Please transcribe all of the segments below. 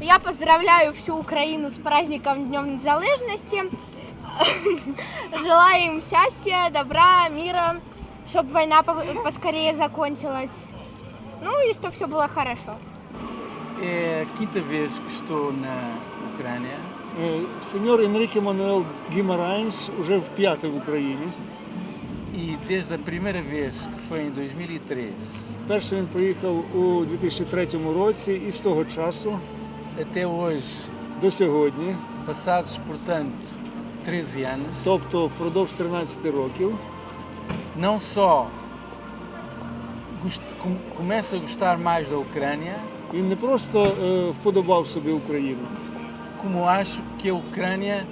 Я поздравляю всю Украину с праздником Днем Незалежности. Желаю им счастья, добра, мира, чтобы война по- поскорее закончилась. Ну и чтобы все было хорошо. É a quinta vez que estou na Ucrânia. Е, Сеньор Енріке Мануел Гімаранш уже вп'яте в Україні. E desde a primeira vez, que foi em 2003, Вперше він приїхав у 2003 році і з того часу até hoje, до сьогодні, passados, portanto, 13 anos, тобто впродовж 13 років, não só gost- com- começa a gostar mais da Ucrânia, він не просто е, вподобав собі Україну, como acho que a Ucrânia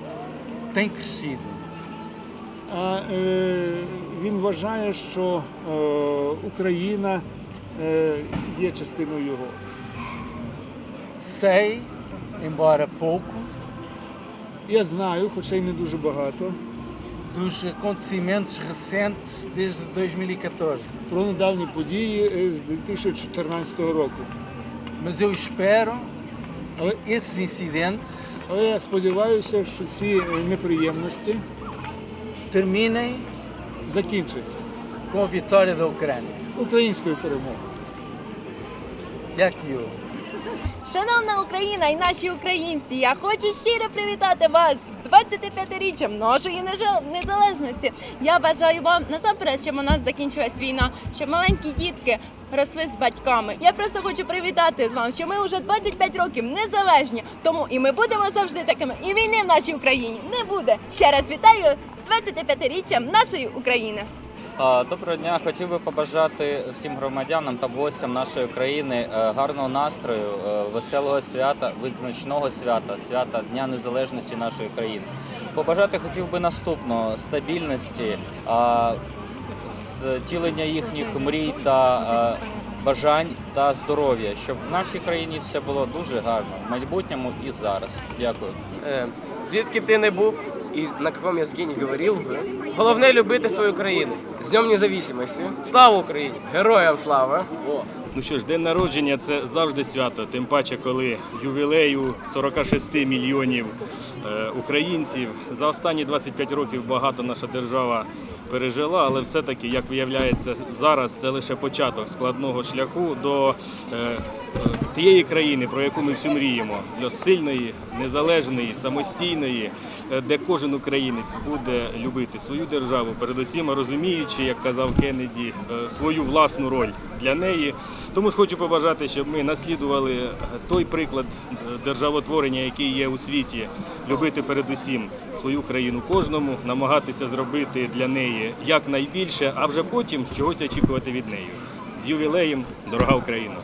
tem crescido. а е, він вважає, що е, Україна е, є частиною його. Sei, embora pouco, Я знаю, хоча й не дуже багато, dos acontecimentos recentes desde 2014. про недавні події е, з 2014 року. Mas eu espero que esses incidentes але я сподіваюся, що ці е, неприємності terminem закінчаться com a vitória da Ucrânia. українською перемогою. Дякую. Шановна Україна і наші українці, я хочу щиро привітати вас з 25-річчям нашої незалежності. Я бажаю вам насамперед, щоб у нас закінчилась війна, щоб маленькі дітки росли з батьками. Я просто хочу привітати з вами, що ми вже 25 років незалежні, тому і ми будемо завжди такими. І війни в нашій Україні не буде. Ще раз вітаю з 25-річчям нашої України. Доброго дня. Хотів би побажати всім громадянам та гостям нашої країни е, гарного настрою, е, веселого свята, визначного свята, свята Дня Незалежності нашої країни. Побажати хотів би наступного стабільності, а, зцілення їхніх мрій та е, бажань та здоров'я, щоб в нашій країні все було дуже гарно в майбутньому і зараз. Дякую. Е, Звідки ти не був і на якому язикі не говорив би, головне любити свою країну. З Днем Незалежності. Слава Україні! Героям слава! Ну що ж, день народження це завжди свято, тим паче, коли ювілею 46 мільйонів е, українців. За останні 25 років багато наша держава пережила, але все-таки, як виявляється, зараз це лише початок складного шляху до е, е, тієї країни, про яку ми всі мріємо, для сильної, незалежної, самостійної, де кожен українець буде любити свою державу, передусім розуміючи, як казав Кеннеді, свою власну роль для неї. Тому ж хочу побажати, щоб ми наслідували е, той приклад е, державотворення, який є у світі, любити передусім свою країну кожному, намагатися зробити для неї якнайбільше, а вже потім чогось очікувати від неї. З ювілеєм, дорога Україна!